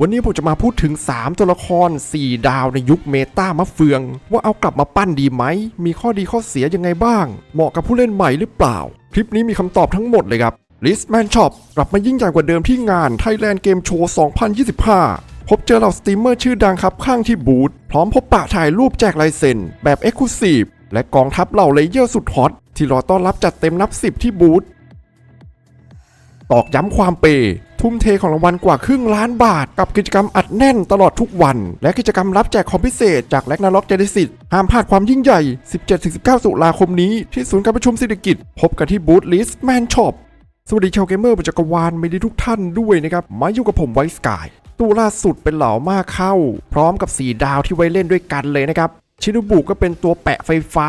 วันนี้ผมจะมาพูดถึง 3 ตัวละคร 4 ดาวในยุคเมตามะเฟือง ว่าเอากลับมาปั้นดีไหม มีข้อดีข้อเสียยังไงบ้าง เหมาะกับผู้เล่นใหม่หรือเปล่า คลิปนี้มีคำตอบทั้งหมดเลยครับ Listman Shop กลับมายิ่งใหญ่กว่าเดิมที่งาน Thailand Game Show 2025 พบเจอเหล่าสตรีมเมอร์ชื่อดังครับข้างที่บูธพร้อมพบปะถ่ายรูปแจกลายเซ็นแบบ e x c l u s i v e และกองทัพเหล่าเลเยอร์สุดฮอตที่รอต้อนรับจัดเต็มนับ 10 ที่บูธตอกย้ำความเป ทุ่มเทของรางวัลกว่าครึ่งล้านบาท กับกิจกรรมอัดแน่นตลอดทุกวัน และกิจกรรมรับแจกคอมพิเศษจากแลกนาล็อกเจดิสิตห้ามพลาดความยิ่งใหญ่ 17-19 ตุลาคมนี้ที่ศูนย์การประชุมเศรษฐกิจ พบกันที่บูธลิสแมนช็อปสวัสดีชาวเกมเมอร์บนจักรวาลไม่ได้ทุกท่านด้วยนะครับมาอยู่กับผมไวสกายตู้ล่าสุดเป็นเหล่ามากเข้า พร้อมกับ 4 ดาวที่ไว้เล่นด้วยกันเลยนะครับชินุบุก็เป็นตัวแปะไฟฟ้า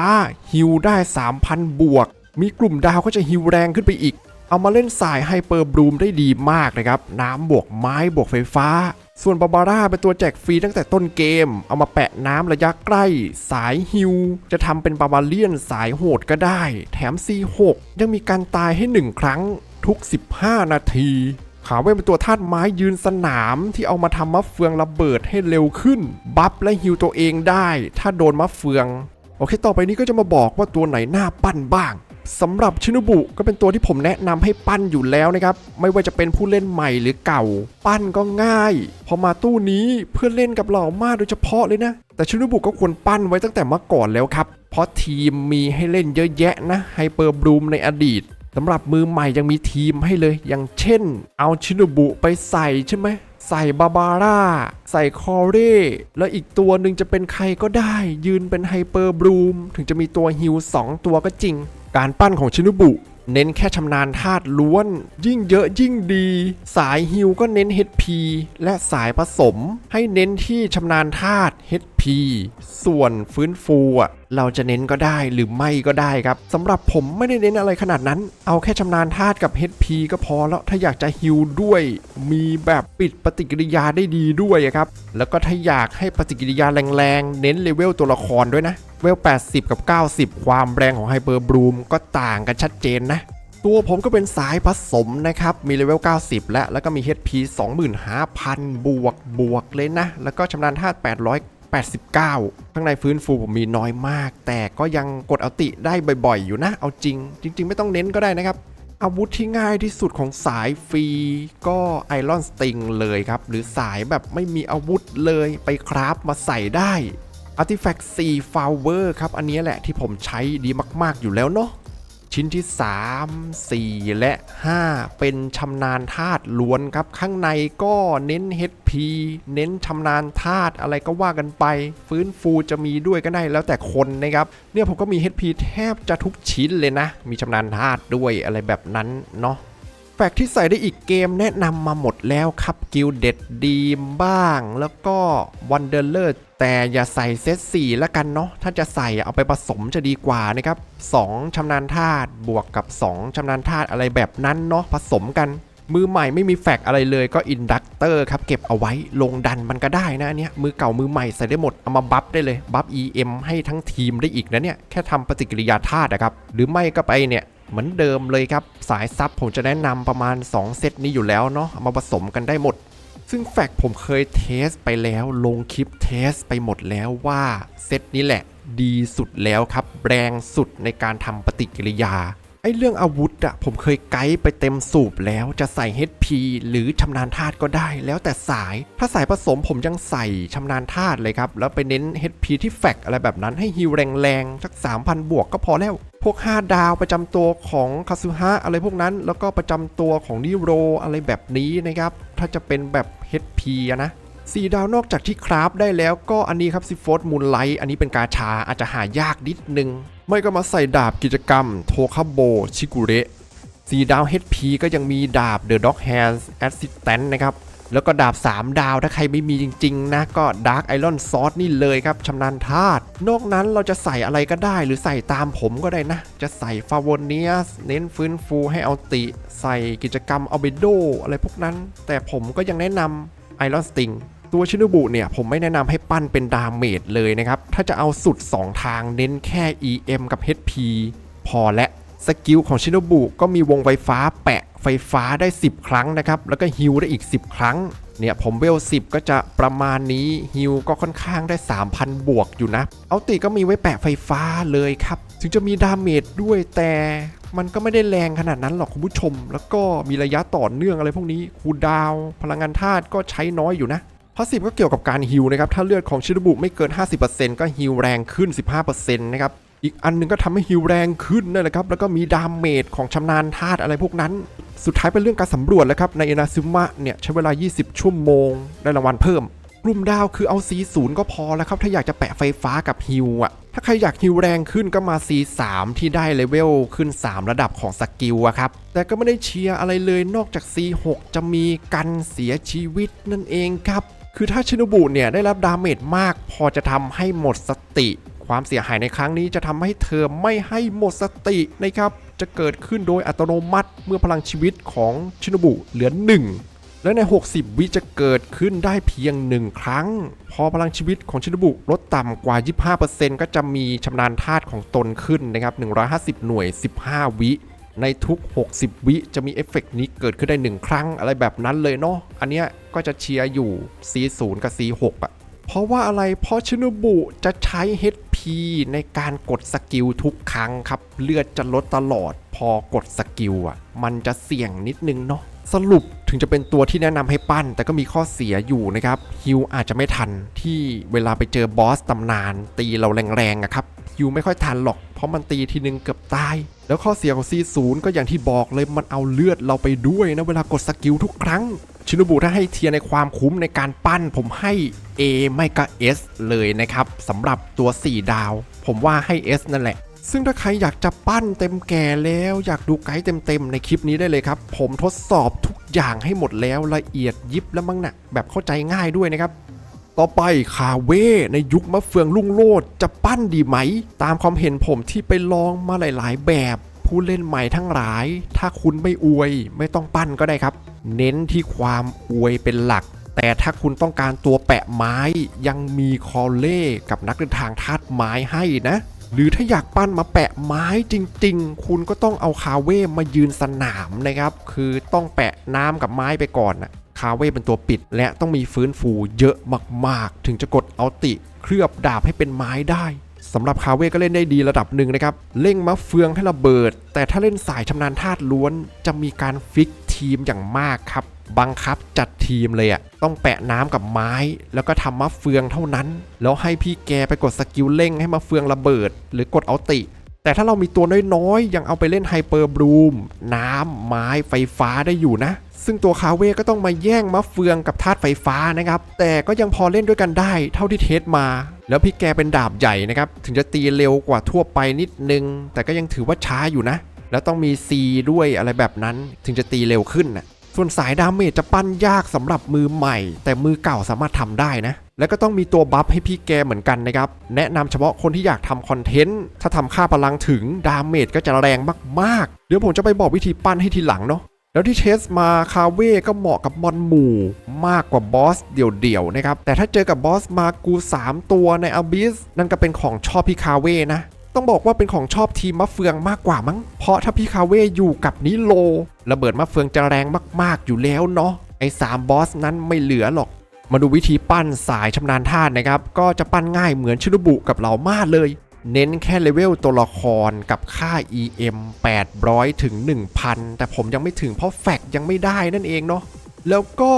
ฮิวได้ 3,000 บวก มีกลุ่มดาวก็จะฮิวแรงขึ้นไปอีก เอามาเล่นสายไฮเปอร์บลูมได้ดีมากนะครับ น้ำบวกไม้บวกไฟฟ้า ส่วนบาบาร่าเป็นตัวแจกฟรีตั้งแต่ต้นเกม เอามาแปะน้ำระยะใกล้ สายฮิว จะทำเป็นบาบาเลียนสายโหดก็ได้ แถม C6 ยังมีการตายให้ 1 ครั้งทุก 15 นาทีขาเว้เป็นตัวธาตุไม้ยืนสนามที่เอามาทำมะเฟืองระเบิดให้เร็วขึ้น บัฟและฮิวตัวเองได้ ถ้าโดนมะเฟือง โอเค ต่อไปนี้ก็จะมาบอกว่าตัวไหนน่าปั้นบ้าง สำหรับชินุบุก็เป็นตัวที่ผมแนะนำให้ปั้นอยู่แล้วนะครับ ไม่ว่าจะเป็นผู้เล่นใหม่หรือเก่า ปั้นก็ง่าย พอมาตู้นี้เพื่อเล่นกับเหล่ามาโดยเฉพาะเลยนะ แต่ชินุบุก็ควรปั้นไว้ตั้งแต่เมื่อก่อนแล้วครับ เพราะทีมมีให้เล่นเยอะแยะนะไฮเปอร์บลูมในอดีตสำหรับมือใหม่ยังมีทีมให้เลย อย่างเช่น เอาชินุบุไปใส่ใช่ไหมใส่บาบาร่า ใส่คอเร่ แล้วอีกตัวหนึ่งจะเป็นใครก็ได้ ยืนเป็นไฮเปอร์บลูม ถึงจะมีตัวฮิว2ตัวก็จริง การปั้นของชินุบุ เน้นแค่ชำนาญธาตุล้วน ยิ่งเยอะยิ่งดี สายฮิวก็เน้น HP และสายผสม ให้เน้นที่ชำนาญธาตุ HP ส่วนฟื้นฟูอะเราจะเน้นก็ได้หรือไม่ก็ได้ครับสำหรับผมไม่ได้เน้นอะไรขนาดนั้น เอาแค่ชำนาญธาตุกับ HP ก็พอแล้วถ้าอยากจะฮิวด้วย มีแบบปิดปฏิกิริยาได้ดีด้วยครับ แล้วก็ถ้าอยากให้ปฏิกิริยาแรงๆ เน้นเลเวลตัวละครด้วยนะ เวล 80 กับ 90 ความแรงของไฮเปอร์บลูมก็ต่างกันชัดเจนนะ ตัวผมก็เป็นสายผสมนะครับ มีเลเวล 90 และแล้วก็มี HP 25,000 บวกบวกเลยนะ แล้วก็ชำนาญธาตุ889 ข้างในฟื้นฟูผมมีน้อยมาก แต่ก็ยังกดเอาติได้บ่อยๆ อยู่นะ เอาจริง จริง ๆ ไม่ต้องเน้นก็ได้นะครับอาวุธที่ง่ายที่สุดของสายฟรีก็ไอรอนสติงเลยครับ หรือสายแบบไม่มีอาวุธเลยไปคราฟมาใส่ได้ Artifact 4 Flower ครับ อันนี้แหละที่ผมใช้ดีมากๆอยู่แล้วเนาะชิ้นที่ 3 4 และ 5 เป็นชำนาญธาตุล้วนครับ ข้างในก็เน้น HP เน้นชำนาญธาตุอะไรก็ว่ากันไป ฟื้นฟูจะมีด้วยก็ได้แล้วแต่คนนะครับ เนี่ยผมก็มี HP แทบจะทุกชิ้นเลยนะ มีชำนาญธาตุด้วยอะไรแบบนั้นเนาะ แฟกที่ใส่ได้อีกเกมแนะนำมาหมดแล้วครับกิลเด็ดดีมบ้าง แล้วก็วันเดอร์เลอร์แต่อย่าใส่เซต4แล้วกันเนาะถ้าจะใส่เอาไปผสมจะดีกว่านะครับ 2ชำนาญธาตุบวกกับ 2ชำนาญธาตุอะไรแบบนั้นเนาะผสมกัน มือใหม่ไม่มีแฟกอะไรเลยก็อินดักเตอร์ครับ เก็บเอาไว้ลงดันมันก็ได้นะอันเนี้ยมือเก่ามือใหม่ใส่ได้หมด เอามาบัฟได้เลยบัฟ EM ให้ทั้งทีมได้อีกนะเนี่ย แค่ทำปฏิกิริยาธาตุนะครับ หรือไม่ก็ไปเนี่ย เหมือนเดิมเลยครับ สายซับผมจะแนะนำประมาณ 2 เซตนี้อยู่แล้วเนาะเอามาผสมกันได้หมด ซึ่งแฟกผมเคยเทสไปแล้วลงคลิปเทสไปหมดแล้วว่าเซตนี้แหละ ดีสุดแล้วครับ แรงสุดในการทำปฏิกิริยา ไอ้เรื่องอาวุธอะผมเคยไกด์ไปเต็มสูบแล้วจะใส่ HP หรือชำนาญธาตุก็ได้แล้วแต่สาย ถ้าสายผสมผมยังใส่ชำนาญธาตุเลยครับ แล้วไปเน้น HP ที่แฟกอะไรแบบนั้นให้ฮิวแรงๆสัก 3,000 บวกก็พอแล้ว พวก 5 ดาวประจำตัวของคาซุฮะอะไรพวกนั้น แล้วก็ประจำตัวของนิโรอะไรแบบนี้นะครับ ถ้าจะเป็นแบบ HP นะ สี่ดาวนอกจากที่คราฟได้แล้วก็อันนี้ครับซิฟอสมูนไลท์อันนี้เป็นกาชาอาจจะหายากนิดนึง ไม่ก็มาใส่ดาบกิจกรรม โทคาโบ ชิกุเระสี่ดาว HP ก็ยังมีดาบ The Dog Hands Assistant นะครับ แล้วก็ดาบ 3 ดาวถ้าใครไม่มีจริง ๆ นะ ก็ Dark Iron Sword นี่เลยครับชำนาญธาตุนอกนั้นเราจะใส่อะไรก็ได้หรือใส่ตามผมก็ได้นะ จะใส่ฟาวเนียสเน้นฟื้นฟูให้เอาติ ใส่กิจกรรมอัลเบโดอะไรพวกนั้น แต่ผมก็ยังแนะนำไอรอนสติง ตัวชินุบุเนี่ยผมไม่แนะนำให้ปั้นเป็นดาเมจเลยนะครับ ถ้าจะเอาสุด 2 ทางเน้นแค่ EM กับ HP พอและสกิลของชินุบุก็มีวงไฟฟ้าแปะไฟฟ้าได้ 10 ครั้งนะครับ แล้วก็ฮิลได้อีก 10 ครั้ง เนี่ยผมเวล 10 ก็จะประมาณนี้ฮิวก็ค่อนข้างได้ 3,000 บวกอยู่นะ เอาติก็มีไว้แปะไฟฟ้าเลยครับ ถึงจะมีดาเมจด้วยแต่มันก็ไม่ได้แรงขนาดนั้นหรอกคุณผู้ชม แล้วก็มีระยะต่อเนื่องอะไรพวกนี้คูดาว พลังงานธาตุก็ใช้น้อยอยู่นะ พาสซีฟก็เกี่ยวกับการฮิวนะครับ ถ้าเลือดของชินบุไม่เกิน 50%ก็ฮิวแรงขึ้น 15%นะครับ อีกอันหนึงก็ทำให้ฮิวแรงขึ้นนั่นแหละครับ แล้วก็มีดาเมจของชำนาญธาตุอะไรพวกนั้น สุดท้ายเป็นเรื่องการสำรวจแล้วครับ ในเอนาซึมะเนี่ยใช้เวลา 20 ชั่วโมง ได้รางวัลเพิ่ม กลุ่มดาวคือเอา C0 ก็พอแล้วครับ ถ้าอยากจะแปะไฟฟ้ากับฮิวอะถ้าใครอยากฮิวแรงขึ้นก็มา C3 ที่ได้เลเวลขึ้น 3 ระดับของสกิลอะครับ แต่ก็ไม่ได้เชียร์อะไรเลยนอกจาก C6 จะมีกันเสียชีวิตนั่นเองครับ คือถ้าชินบุเนี่ยได้รับดาเมจมากพอจะทำให้หมดสติ ความเสียหายในครั้งนี้จะทำให้เธอไม่ให้หมดสตินะครับ จะเกิดขึ้นโดยอัตโนมัติเมื่อพลังชีวิตของชินบุเหลือ 1 และใน 60 วิจะเกิดขึ้นได้เพียง 1 ครั้ง พอพลังชีวิตของชินบุลดต่ำกว่า 25%ก็จะมีชำนาญธาตุของตนขึ้นนะครับ 150 หน่วย 15 วิ ในทุก 60 วิจะมีเอฟเฟกต์นี้เกิดขึ้นได้ 1 ครั้งอะไรแบบนั้นเลยเนาะ อันเนี้ยก็จะเชียร์อยู่ C0 กับ C6 อะเพราะว่าอะไร เพราะชินบุจะใช้ HP ในการกดสกิลทุกครั้งครับ เลือดจะลดตลอด พอกดสกิลอะ มันจะเสี่ยงนิดนึงเนาะ สรุปถึงจะเป็นตัวที่แนะนำให้ปั้น แต่ก็มีข้อเสียอยู่นะครับฮิวอาจจะไม่ทันที่เวลาไปเจอบอสตำนานตีเราแรงๆอะครับ ฮิวไม่ค่อยทันหรอก เพราะมันตีทีนึงเกือบตาย แล้วข้อเสียของ C0 ก็อย่างที่บอกเลยมันเอาเลือดเราไปด้วยนะเวลากดสกิลทุกครั้ง ชินบุถ้าให้เทียในความคุ้มในการปั้น ผมให้ A ไม่ก็ S เลยนะครับสำหรับตัว 4 ดาว ผมว่าให้ S นั่นแหละซึ่งถ้าใครอยากจะปั้นเต็มแก่แล้วอยากดูไกด์เต็มๆในคลิปนี้ได้เลยครับ ผมทดสอบทุกอย่างให้หมดแล้วละเอียดยิบแล้วมั้งนะแบบเข้าใจง่ายด้วยนะครับ ต่อไปคาเว่ในยุคมะเฟืองลุ่งโลดจะปั้นดีไหม ตามความเห็นผมที่ไปลองมาหลาย ๆ แบบผู้เล่นใหม่ทั้งหลาย ถ้าคุณไม่อวยไม่ต้องปั้นก็ได้ครับ เน้นที่ความอวยเป็นหลัก แต่ถ้าคุณต้องการตัวแปะไม้ยังมีคอเล่กับนักเดินทางธาตุไม้ให้นะ หรือถ้าอยากปั้นมาแปะไม้จริง ๆ คุณก็ต้องเอาคาเว่มายืนสนามนะครับ คือต้องแปะน้ำกับไม้ไปก่อนนะ เว่เป็นตัวปิด และต้องมีฟื้นฟูเยอะมากๆ ถึงจะกดเอาติเคลือบดาบให้เป็นไม้ได้สำหรับคาเว่ก็เล่นได้ดีระดับหนึ่งนะครับ เร่งมะเฟืองให้ระเบิด แต่ถ้าเล่นสายชำนาญธาตุล้วนจะมีการฟิกทีมอย่างมากครับ บังคับจัดทีมเลยอะต้องแปะน้ำกับไม้ แล้วก็ทำมะเฟืองเท่านั้น แล้วให้พี่แกไปกดสกิลเร่งให้มะเฟืองระเบิด หรือกดเอาติ แต่ถ้าเรามีตัวน้อยๆ ยังเอาไปเล่นไฮเปอร์บลูมน้ำไม้ไฟฟ้าได้อยู่นะ ซึ่งตัวคาเว่ก็ต้องมาแย่งมะเฟืองกับธาตุไฟฟ้านะครับ แต่ก็ยังพอเล่นด้วยกันได้เท่าที่เทสมา แล้วพี่แกเป็นดาบใหญ่นะครับ ถึงจะตีเร็วกว่าทั่วไปนิดนึง แต่ก็ยังถือว่าช้าอยู่นะ แล้วต้องมี C ด้วยอะไรแบบนั้นถึงจะตีเร็วขึ้นนะส่วนสายดาเมจจะปั้นยากสำหรับมือใหม่ แต่มือเก่าสามารถทำได้นะ แล้วก็ต้องมีตัวบัฟให้พี่แกเหมือนกันนะครับ แนะนำเฉพาะคนที่อยากทำคอนเทนต์ ถ้าทำค่าพลังถึงดาเมจก็จะแรงมากๆ เดี๋ยวผมจะไปบอกวิธีปั้นให้ทีหลังเนาะแล้วที่เทสมาคาเว่ก็เหมาะกับมอนหมู่ มากกว่าบอสเดี่ยวๆนะครับ แต่ถ้าเจอกับบอสมากู 3 ตัวในอ b ิสนั่นก็เป็นของชอบพี่คาเว่นะ ต้องบอกว่าเป็นของชอบทีมมะเฟืองมากกว่ามั้ง เพราะถ้าพี่คาเว่อยู่กับนิโล ระเบิดมะเฟืองจะแรงมากๆอยู่แล้วเนาะไอ้3บอสนั้นไม่เหลือหรอก มาดูวิธีปั้นสายชำนาญธาตุนะครับ ก็จะปั้นง่ายเหมือนชิรุบุกับเหล่ามาเลย เน้นแค่เลเวลตัวละครกับค่า EM 800 ถึง 1,000 แต่ผมยังไม่ถึงเพราะแฟกยังไม่ได้นั่นเองเนาะแล้วก็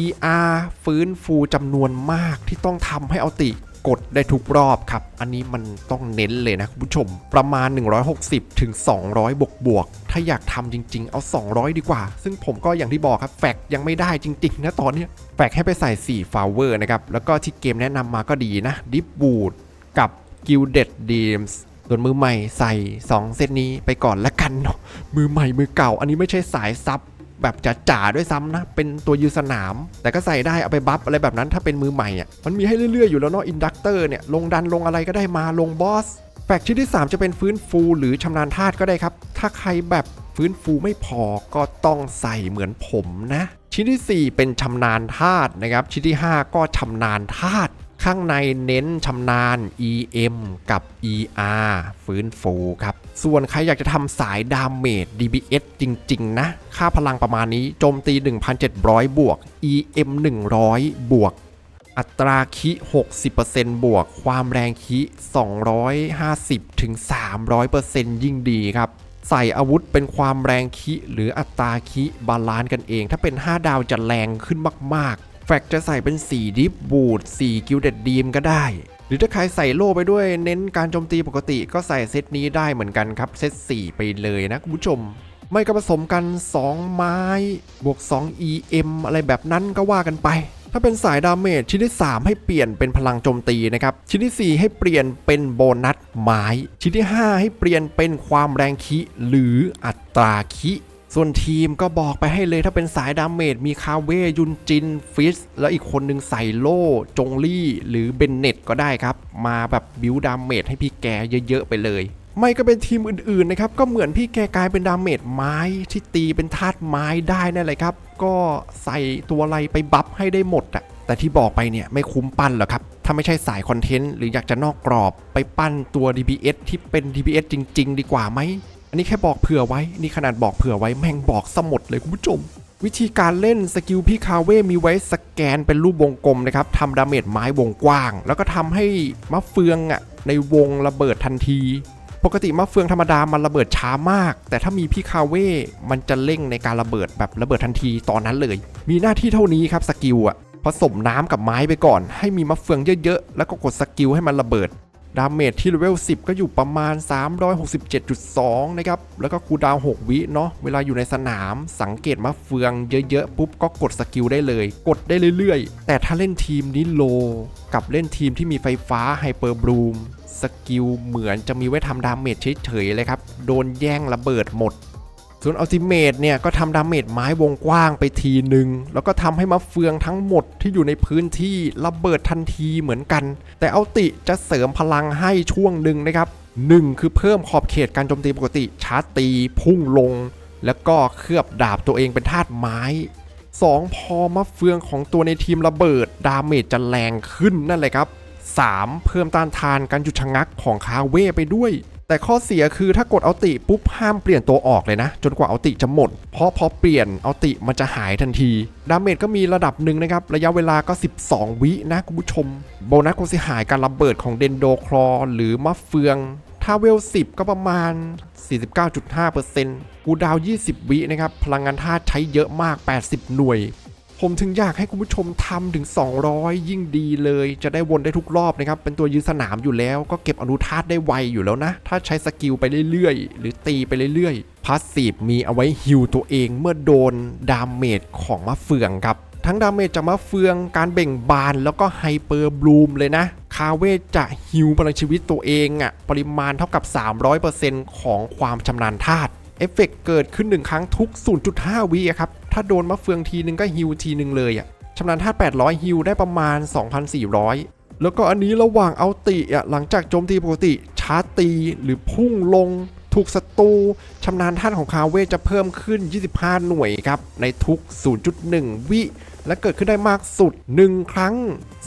ER ฟื้นฟูจำนวนมากที่ต้องทำให้เอาติ กดได้ทุกรอบครับ อันนี้มันต้องเน้นเลยนะคุณผู้ชม ประมาณ 160ถึง200 บวกบวก ถ้าอยากทำจริง ๆ เอา 200 ดีกว่า ซึ่งผมก็อย่างที่บอกครับ แฟกยังไม่ได้จริง ๆ นะตอนนี้ แฟกให้ไปใส่ 4 ฟาวเวอร์นะครับ แล้วก็ที่เกมแนะนำมาก็ดีนะดิฟบูดกับ Gilded Dreams ส่วนมือใหม่ใส่ 2 เซตนี้ไปก่อนละกันเนาะมือใหม่มือเก่า อันนี้ไม่ใช่สายซับ แบบจ๋าๆด้วยซ้ำนะ เป็นตัวยืนสนาม แต่ก็ใส่ได้เอาไปบัฟอะไรแบบนั้นถ้าเป็นมือใหม่อะมันมีให้เรื่อยๆอยู่แล้วเนาะอินดักเตอร์เนี่ยลงดันลงอะไรก็ได้มาลงบอสแฟกชิ้นที่ 3 จะเป็นฟื้นฟูหรือชำนาญธาตุก็ได้ครับ ถ้าใครแบบฟื้นฟูไม่พอก็ต้องใส่เหมือนผมนะ ชิ้นที่ 4 เป็นชำนาญธาตุนะครับ ชิ้นที่ 5 ก็ชำนาญธาตุ ข้างในเน้นชำนาญ EM กับ ER ฟื้นฟูครับ ส่วนใครอยากจะทำสายดาเมจ DBS จริง ๆ นะ ค่าพลังประมาณนี้โจมตี 1,700 บวก EM 100 บวก อัตราคิ 60%บวก ความแรงคิ 250 ถึง 300%ยิ่งดีครับใส่อาวุธเป็นความแรงคิหรืออัตราคิบาลานซ์กันเอง ถ้าเป็น 5 ดาวจะแรงขึ้นมากๆ แฟกจะใส่เป็น4ดิฟบูด4กิลเด็ดดีมก็ได้ หรือถ้าใครใส่โล่ไปด้วยเน้นการโจมตีปกติก็ใส่เซตนี้ได้เหมือนกันครับ เซต4ไปเลยนะคุณผู้ชม ไม่ก็ผสมกัน 2 ไม้ บวก 2 EM อะไรแบบนั้นก็ว่ากันไปถ้าเป็นสายดาเมจชิ้นที่ 3 ให้เปลี่ยนเป็นพลังโจมตีนะครับชิ้นที่ 4 ให้เปลี่ยนเป็นโบนัสไม้ ชิ้นที่ 5 ให้เปลี่ยนเป็นความแรงคิหรืออัตราคิ ส่วนทีมก็บอกไปให้เลยถ้าเป็นสายดาเมจมีคาเวยุนจินฟิสแล้วอีกคนหนึ่งใส่โล่จงลี่หรือเบนเน็ตก็ได้ครับ มาแบบบิวดาเมจให้พี่แกเยอะๆไปเลย ไม่ก็เป็นทีมอื่นๆนะครับ ก็เหมือนพี่แกกลายเป็นดาเมจไม้ที่ตีเป็นธาตุไม้ได้นั่นแหละครับ ก็ใส่ตัวอะไรไปบัฟให้ได้หมดอะแต่ที่บอกไปเนี่ยไม่คุ้มปั้นหรอกครับ ถ้าไม่ใช่สายคอนเทนต์หรืออยากจะนอกกรอบไปปั้นตัว DPS ที่เป็น DPS จริง ๆ ดีกว่าไหม อันนี้แค่บอกเผื่อไว้ นี่ขนาดบอกเผื่อไว้แม่งบอกสมดเลยคุณผู้ชม วิธีการเล่นสกิลพี่คาเว่มีไว้สแกนเป็นรูปวงกลมนะครับทำดาเมจไม้วงกว้าง แล้วก็ทำให้มะเฟืองอะในวงระเบิดทันที ปกติมะเฟืองธรรมดามันระเบิดช้ามาก แต่ถ้ามีพี่คาเว่มันจะเร่งในการระเบิดแบบระเบิดทันทีตอนนั้นเลย มีหน้าที่เท่านี้ครับสกิลอะผสมน้ำกับไม้ไปก่อน ให้มีมะเฟืองเยอะๆ แล้วก็กดสกิลให้มันระเบิด ดาเมจที่เลเวล10 ก็อยู่ประมาณ 367.2 นะครับ แล้วก็คูดาว 6 วิเนาะ เวลาอยู่ในสนามสังเกตมาเฟืองเยอะๆ ปุ๊บ ก็กดสกิลได้เลย กดได้เรื่อยๆ แต่ถ้าเล่นทีมนี้โล กับเล่นทีมที่มีไฟฟ้าไฮเปอร์บลูมสกิลเหมือนจะมีไว้ทำดาเมจเฉยๆเลยครับ โดนแย่งระเบิดหมด ส่วนอัลติเมทเนี่ยก็ทำดาเมจไม้วงกว้างไปทีหนึ่งแล้วก็ทำให้มะเฟืองทั้งหมดที่อยู่ในพื้นที่ระเบิดทันทีเหมือนกัน แต่อัลติจะเสริมพลังให้ช่วงหนึ่งนะครับ 1 คือเพิ่มขอบเขตการโจมตีปกติชาร์จตีพุ่งลง แล้วก็เคลือบดาบตัวเองเป็นธาตุไม้ 2 พอมะเฟืองของตัวในทีมระเบิดดาเมจจะแรงขึ้นนั่นแหละครับ 3. เพิ่มต้านทานการหยุดชะงักของคาเว่ไปด้วย แต่ข้อเสียคือถ้ากดเอาติปุ๊บห้ามเปลี่ยนตัวออกเลยนะ จนกว่าเอาติจะหมด เพราะพอเปลี่ยนเอาติมันจะหายทันที ดาเมจก็มีระดับหนึ่งนะครับ ระยะเวลาก็ 12 วินะคุณผู้ชม โบนัสความเสียหายการระเบิดของเดนโดคลอหรือมะเฟือง ถ้าเวล 10 ก็ประมาณ 49.5%กูดาว 20 วินะครับ พลังงานธาตุใช้เยอะมาก 80 หน่วย ผมถึงอยากให้คุณผู้ชมทำถึง 200 ยิ่งดีเลย จะได้วนได้ทุกรอบนะครับ เป็นตัวยืนสนามอยู่แล้ว ก็เก็บอนุธาตุได้ไวอยู่แล้วนะ ถ้าใช้สกิลไปเรื่อยๆ หรือตีไปเรื่อยๆพาสซีฟมีเอาไว้ฮิวตัวเองเมื่อโดนดาเมจของมะเฟืองครับทั้งดาเมจจากมะเฟือง การเบ่งบานแล้วก็ไฮเปอร์บลูมเลยนะ คาเวจะฮิวพลังชีวิตตัวเองอะ่ะ ปริมาณเท่ากับ 300%ของความชำนาญธาตุ เอฟเฟกต์เกิดขึ้นหนึ่งครั้งทุก 0.5 วิครับ ถ้าโดนมะเฟืองทีนึงก็ฮิวทีนึงเลยอะชำนาญธาตุ800ฮิวได้ประมาณ 2,400 แล้วก็อันนี้ระหว่างเอาติอะหลังจากโจมตีปกติชาร์จตีหรือพุ่งลง ถูกศัตรูชำนาญธาตุของคาเวจะเพิ่มขึ้น 25 หน่วยครับ ในทุก 0.1 วิและเกิดขึ้นได้มากสุด 1 ครั้ง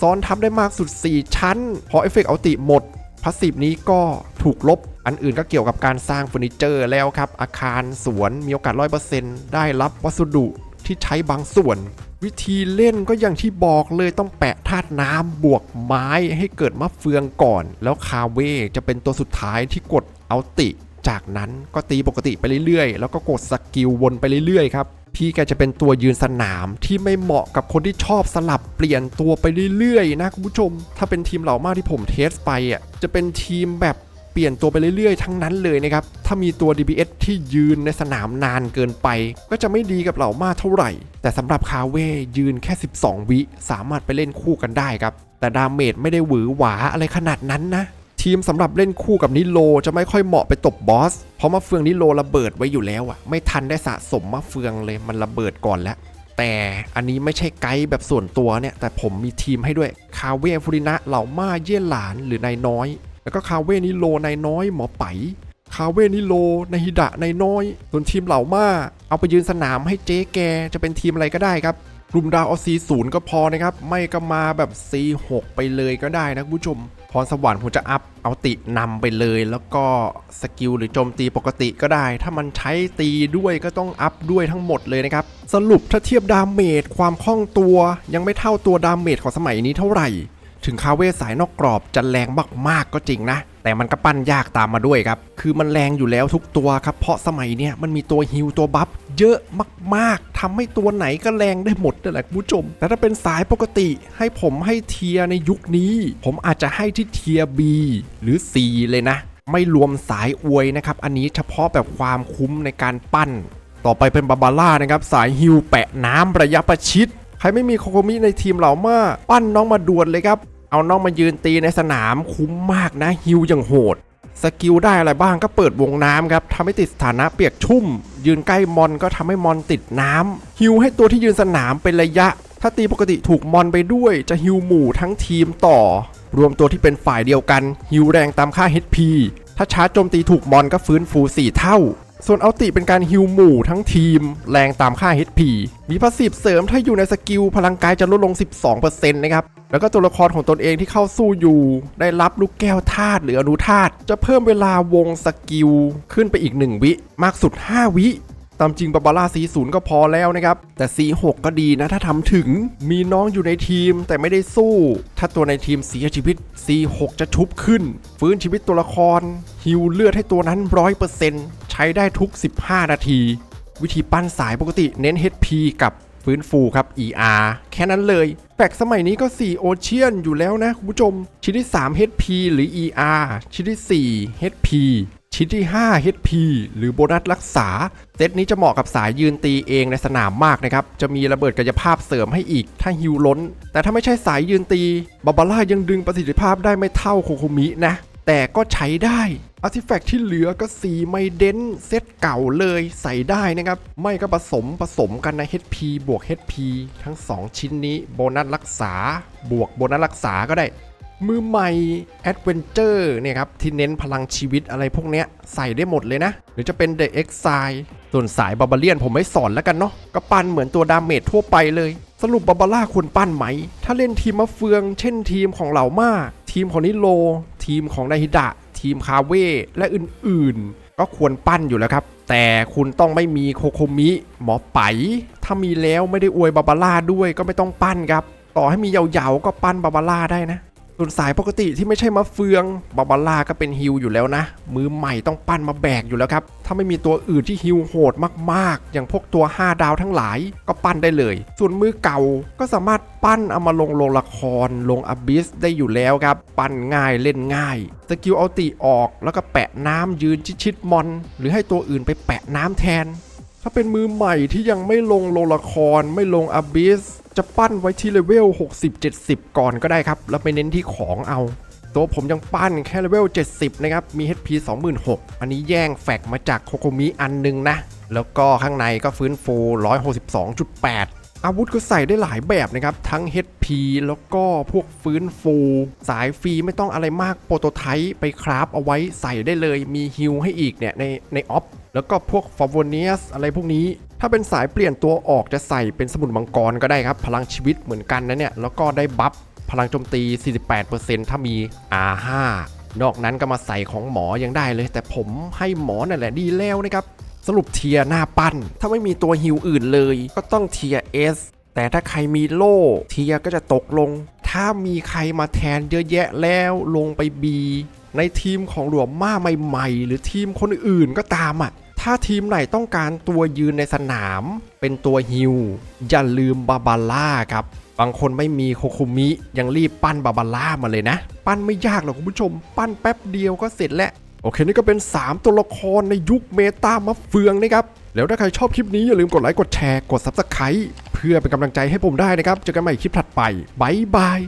ซ้อนทับได้มากสุด 4 ชั้น พอเอฟเฟกต์เอาติหมด พาสซีฟนี้ก็ถูกลบอันอื่นก็เกี่ยวกับการสร้างเฟอร์นิเจอร์แล้วครับ อาคารสวนมีโอกาส100%ได้รับวัสดุที่ใช้บางส่วน วิธีเล่นก็อย่างที่บอกเลยต้องแปะธาตุน้ำบวกไม้ให้เกิดมะเฟืองก่อน แล้วคาเวจะเป็นตัวสุดท้ายที่กดเอาติ จากนั้นก็ตีปกติไปเรื่อยๆ แล้วก็กดสกิลวนไปเรื่อยๆครับ พี่แกจะเป็นตัวยืนสนามที่ไม่เหมาะกับคนที่ชอบสลับเปลี่ยนตัวไปเรื่อยๆ นะคุณผู้ชม ถ้าเป็นทีมเหล่ามากที่ผมเทสไปอะจะเป็นทีมแบบเปลี่ยนตัวไปเรื่อยๆ ทั้งนั้นเลยนะครับ ถ้ามีตัว DPS ที่ยืนในสนามนานเกินไป ก็จะไม่ดีกับเหล่ามากเท่าไหร่ แต่สำหรับคาเว่ยืนแค่ 12 วิ สามารถไปเล่นคู่กันได้ครับ แต่ดาเมจไม่ได้หวือหวาอะไรขนาดนั้นนะ ทีมสำหรับเล่นคู่กับนิโลจะไม่ค่อยเหมาะไปตบบอส เพราะมะเฟืองนิโลระเบิดไว้อยู่แล้วอะไม่ทันได้สะสมมะเฟืองเลยมันระเบิดก่อนแล้ว แต่อันนี้ไม่ใช่ไกด์แบบส่วนตัวเนี่ย แต่ผมมีทีมให้ด้วย คาเวฟูรินะเหล่ามาเย่หลานหรือนายน้อย แล้วก็คาเวนิโลนายน้อยหมอไปคาเวนิโลนายฮิดะนายน้อย ส่วนทีมเหล่ามาเอาไปยืนสนามให้เจ๊แกจะเป็นทีมอะไรก็ได้ครับกลุ่มดาวเอา C0 ก็พอนะครับ ไม่ก็มาแบบ C6 ไปเลยก็ได้นะคุณผู้ชม พรสวรรค์ผมจะอัพเอาตินำไปเลย แล้วก็สกิลหรือโจมตีปกติก็ได้ ถ้ามันใช้ตีด้วยก็ต้องอัพด้วยทั้งหมดเลยนะครับ สรุปถ้าเทียบดาเมจความคล่องตัวยังไม่เท่าตัวดาเมจของสมัยนี้เท่าไหร่ ถึงคาเวสายนอกกรอบจะแรงมากๆก็จริงนะ แต่มันก็ปั้นยากตามมาด้วยครับ คือมันแรงอยู่แล้วทุกตัวครับ เพราะสมัยเนี้ยมันมีตัวฮิวตัวบัฟ เยอะมากๆทำให้ตัวไหนก็แรงได้หมดนั่นแหละคุณผู้ชม แต่ถ้าเป็นสายปกติให้ผมให้เทียในยุคนี้ ผมอาจจะให้ที่เทียร์ B หรือ C เลยนะ ไม่รวมสายอวยนะครับ อันนี้เฉพาะแบบความคุ้มในการปั้น ต่อไปเป็นบาบาร่านะครับ สายฮิวแปะน้ำระยะประชิด ใครไม่มีโคโคมิในทีมเหล่ามาปั้นน้องมาดวลเลยครับ เอาน้องมายืนตีในสนามคุ้มมากนะฮิวอย่างโหด สกิลได้อะไรบ้างก็เปิดวงน้ำครับทำให้ติดสถานะเปียกชุ่ม ยืนใกล้มอนก็ทำให้มอนติดน้ำฮิวให้ตัวที่ยืนสนามเป็นระยะ ถ้าตีปกติถูกมอนไปด้วย จะฮิวหมู่ทั้งทีมต่อ รวมตัวที่เป็นฝ่ายเดียวกันฮิวแรงตามค่า HP ถ้าชาร์จโจมตีถูกมอนก็ฟื้นฟู 4 เท่า ส่วนอัลติเป็นการฮิวหมู่ทั้งทีม แรงตามค่า HP มีพาสซีฟเสริมถ้าอยู่ในสกิลพลังกายจะลดลง 12%นะครับ แล้วก็ตัวละครของตนเองที่เข้าสู้อยู่ ได้รับลูกแก้วธาตุหรืออนุธาตุจะเพิ่มเวลาวงสกิลขึ้นไปอีก 1 วิ มากสุด 5 วิตามจริงบาบาร่า C0 ก็พอแล้วนะครับ แต่ C6 ก็ดีนะถ้าทำถึงมีน้องอยู่ในทีมแต่ไม่ได้สู้ ถ้าตัวในทีมเสียชีวิต C6 จะชุบขึ้น ฟื้นชีวิตตัวละครฮิวเลือดให้ตัวนั้น100%ใช้ได้ทุก 15 นาที วิธีปั้นสายปกติเน้น HP กับ ฟื้นฟูครับ ER แค่นั้นเลยแปกสมัยนี้ก็ 4 โอเชียนอยู่แล้วนะคุณผู้ชม ชิ้นที่ 3 HP หรือ ER ชิ้นที่ 4 HP ชิ้นที่ 5 HP หรือโบนัสรักษา เซตนี้จะเหมาะกับสายยืนตีเองในสนามมากนะครับ จะมีระเบิดกายภาพเสริมให้อีกถ้าฮิวล้น แต่ถ้าไม่ใช่สายยืนตี บาบาร่ายังดึงประสิทธิภาพได้ไม่เท่าโคโคมินะ แต่ก็ใช้ได้อาร์ติแฟกต์ที่เหลือก็สีไมเดนเซตเก่าเลยใส่ได้นะครับ ไม่ก็ผสมผสมกันใน HP บวก HP ทั้ง 2 ชิ้นนี้โบนัสรักษา บวกโบนัสรักษาก็ได้ มือใหม่แอดเวนเจอร์เนี่ยครับ ที่เน้นพลังชีวิตอะไรพวกเนี้ย ใส่ได้หมดเลยนะ หรือจะเป็น The Exile ส่วนสายบาบาเลียนผมไม่สอนแล้วกันเนาะก็ปั้นเหมือนตัวดาเมจทั่วไปเลยสรุปบาบาร่าควรปั้นไหม ถ้าเล่นทีมมะเฟือง เช่นทีมของเหล่ามาทีมของนิโล ทีมของไดฮิดะ ทีมคาเว่และอื่นๆ ก็ควรปั้นอยู่แล้วครับ แต่คุณต้องไม่มีโคโคมิ หมอไป ถ้ามีแล้วไม่ได้อวยบาบาร่าด้วยก็ไม่ต้องปั้นครับ ต่อให้มียาวๆก็ปั้นบาบาร่าได้นะ ส่วนสายปกติที่ไม่ใช่มะเฟืองบาบาร่าก็เป็นฮิลอยู่แล้วนะ มือใหม่ต้องปั้นมาแบกอยู่แล้วครับ ถ้าไม่มีตัวอื่นที่ฮิลโหดมากๆ อย่างพวกตัว 5 ดาวทั้งหลายก็ปั้นได้เลย ส่วนมือเก่าก็สามารถปั้นเอามาลงโรงละคร ลงอบิสได้อยู่แล้วครับ ปั้นง่ายเล่นง่ายสกิลเอาติออกแล้วก็แปะน้ำยืนชิดๆมอน หรือให้ตัวอื่นไปแปะน้ำแทน ถ้าเป็นมือใหม่ที่ยังไม่ลงโลละครไม่ลงอบิส จะปั้นไว้ที่เลเวล 60-70 ก่อนก็ได้ครับ แล้วไปเน้นที่ของเอา ตัวผมยังปั้นแค่เลเวล 70 นะครับ มี HP 26,000 อันนี้แย่งแฟกมาจากโคโคมิอันหนึงนะ แล้วก็ข้างในก็ฟื้นฟู 162.8อาวุธก็ใส่ได้หลายแบบนะครับ ทั้ง HP แล้วก็พวกฟื้นฟู สายฟรีไม่ต้องอะไรมากโปรโตไทป์ไปคราฟเอาไว้ใส่ได้เลยมีฮิลให้อีกเนี่ยในในออฟแล้วก็พวกฟอร์ o เนียสอะไรพวกนี้ ถ้าเป็นสายเปลี่ยนตัวออกจะใส่เป็นสมุนมังกรก็ได้ครับ พลังชีวิตเหมือนกันนะเนี่ย แล้วก็ได้บัฟพลังโจมตี 48%ถ้ามี R5 นอกนั้นก็มาใส่ของหมอยังได้เลย แต่ผมให้หมอนั่นแหละดีแล้วนะครับสรุปเทียหน้าปั้น ถ้าไม่มีตัวฮิวอื่นเลย ก็ต้องเทียร์ S แต่ถ้าใครมีโล่เทียก็จะตกลง ถ้ามีใครมาแทนเยอะแยะแล้วลงไป B ในทีมของหลวมม่าใหม่ ๆ หรือทีมคนอื่นก็ตามอะ ถ้าทีมไหนต้องการตัวยืนในสนาม เป็นตัวฮิวอย่าลืมบาบาร่าครับ บางคนไม่มีโคคุมิยังรีบปั้นบาบาร่ามาเลยนะ ปั้นไม่ยากหรอกคุณผู้ชม ปั้นแป๊บเดียวก็เสร็จแล้วโอเคนี่ก็เป็น 3 ตัวละครในยุคเมตามะเฟืองนะครับ แล้วถ้าใครชอบคลิปนี้อย่าลืมกดไลค์กดแชร์กด Subscribe เพื่อเป็นกำลังใจให้ผมได้นะครับ เจอกันใหม่คลิปถัดไปบายบาย